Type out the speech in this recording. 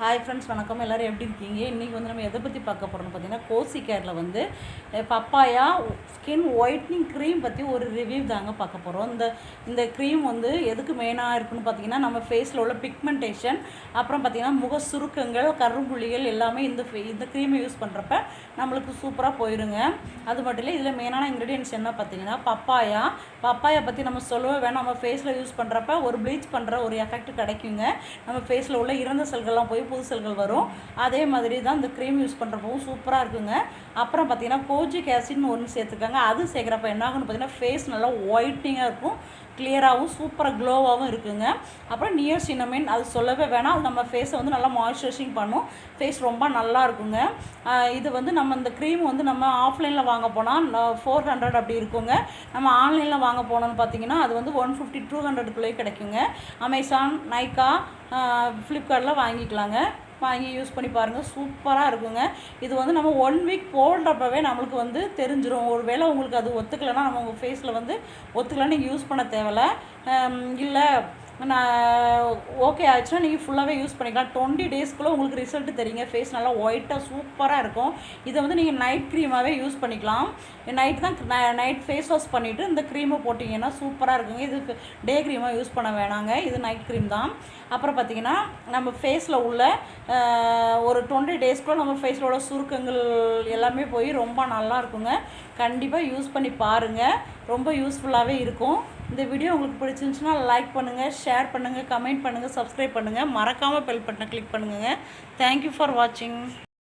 Hi friends வணக்கம். எல்லோரும் எப்படி இருக்கீங்க? இன்றைக்கி வந்து நம்ம எதை பற்றி பார்க்க போகிறோம்னு பார்த்தீங்கன்னா கோசி கேரில் வந்து பப்பாயா ஸ்கின் ஒயிட்னிங் க்ரீம் பற்றி ஒரு ரிவ்யூ தாங்க பார்க்க போகிறோம் இந்த இந்த க்ரீம் வந்து எதுக்கு மெயினாக இருக்குன்னு பார்த்தீங்கன்னா நம்ம ஃபேஸில் உள்ள பிக்மெண்டேஷன் அப்புறம் பார்த்திங்கன்னா முக சுருக்கங்கள் கரும்புள்ளிகள் எல்லாமே இந்த இந்த க்ரீமை யூஸ் பண்ணுறப்ப நம்மளுக்கு சூப்பராக போயிருங்க. அது மட்டும் இல்லை இதில் மெயினான இன்க்ரீடியன்ஸ் என்ன பார்த்தீங்கன்னா பப்பாயா பப்பாயா பற்றி நம்ம சொல்லவே வேணாம். நம்ம ஃபேஸில் யூஸ் பண்ணுறப்ப ஒரு ப்ளீச் பண்ணுற ஒரு எஃபெக்ட் கிடைக்குங்க. நம்ம ஃபேஸில் உள்ள இறந்த செல்கள்லாம் போய் பூசல்கள் வரும். அதே மாதிரி தான் இந்த க்ரீம் யூஸ் பண்ணுறப்பவும் சூப்பராக இருக்குங்க. அப்புறம் பார்த்தீங்கன்னா கோஜிக் ஆசிட்னு ஒன்று சேர்த்துருக்காங்க. அது சேர்க்குறப்ப என்ன ஆகுன்னு பார்த்தீங்கன்னா ஃபேஸ் நல்லா ஒயிட்டிங்காக இருக்கும். கிளியராகவும் சூப்பராக க்ளோவாகவும் இருக்குங்க. அப்புறம் நியர் சினமின் அது சொல்லவே வேணாம். அது நம்ம ஃபேஸை வந்து நல்லா மாய்ஸ்சரைசிங் பண்ணும். ஃபேஸ் ரொம்ப நல்லா இருக்குங்க. இது வந்து நம்ம இந்த க்ரீம் வந்து நம்ம ஆஃப்லைனில் வாங்க போனால் ஃபோர் ஹண்ட்ரட் அப்படி இருக்குங்க. நம்ம ஆன்லைனில் வாங்க போனோம்னு பார்த்தீங்கன்னா அது வந்து ஒன் ஃபிஃப்டி டூ ஹண்ட்ரட்குள்ளேயே கிடைக்குங்க. அமேசான் நைக்கா ஃப்ளிப்கார்ட்டில் வாங்கிக்கலாங்க. வாங்கி யூஸ் பண்ணி பாருங்கள் சூப்பராக இருக்குங்க. இது வந்து நம்ம ஒன் வீக் போடுறப்பவே நம்மளுக்கு வந்து தெரிஞ்சிடும் ஒரு வேளை உங்களுக்கு அது ஒத்துக்கலைன்னா நம்ம உங்கள் ஃபேஸில் வந்து ஒத்துக்கலைன்னு நீங்கள் யூஸ் பண்ண தேவையில்ல. இல்லை நான் ஓகே ஆச்சுன்னா நீங்கள் ஃபுல்லாகவே யூஸ் பண்ணிக்கலாம். டுவெண்ட்டி டேஸ்க்குள்ளே உங்களுக்கு ரிசல்ட் தெரியுங்க. ஃபேஸ் நல்லா ஒயிட்டாக சூப்பராக இருக்கும். இதை வந்து நீங்கள் நைட் க்ரீமாகவே யூஸ் பண்ணிக்கலாம். நைட் தான் நைட் ஃபேஸ் வாஷ் பண்ணிவிட்டு இந்த க்ரீமை போட்டிங்கன்னா சூப்பராக இருக்குங்க. இது டே க்ரீமாக யூஸ் பண்ண வேணாங்க. இது நைட் க்ரீம் தான். அப்புறம் பார்த்திங்கன்னா நம்ம ஃபேஸில் உள்ள ஒரு டுவெண்ட்டி டேஸ்க்குள்ளே நம்ம ஃபேஸில் உள்ள சுருக்கங்கள் எல்லாமே போய் ரொம்ப நல்லா இருக்குங்க. கண்டிப்பாக யூஸ் பண்ணி பாருங்கள் ரொம்ப யூஸ்ஃபுல்லாகவே இருக்கும். இந்த வீடியோ உங்களுக்கு பிடிச்சிருந்துச்சுன்னா லைக் பண்ணுங்கள் ஷேர் பண்ணுங்கள் கமெண்ட் பண்ணுங்கள் சப்ஸ்கிரைப் பண்ணுங்கள் மறக்காமல் பெல் பட்டனை கிளிக் பண்ணுங்கள் தேங்க்யூ ஃபார் வாட்சிங்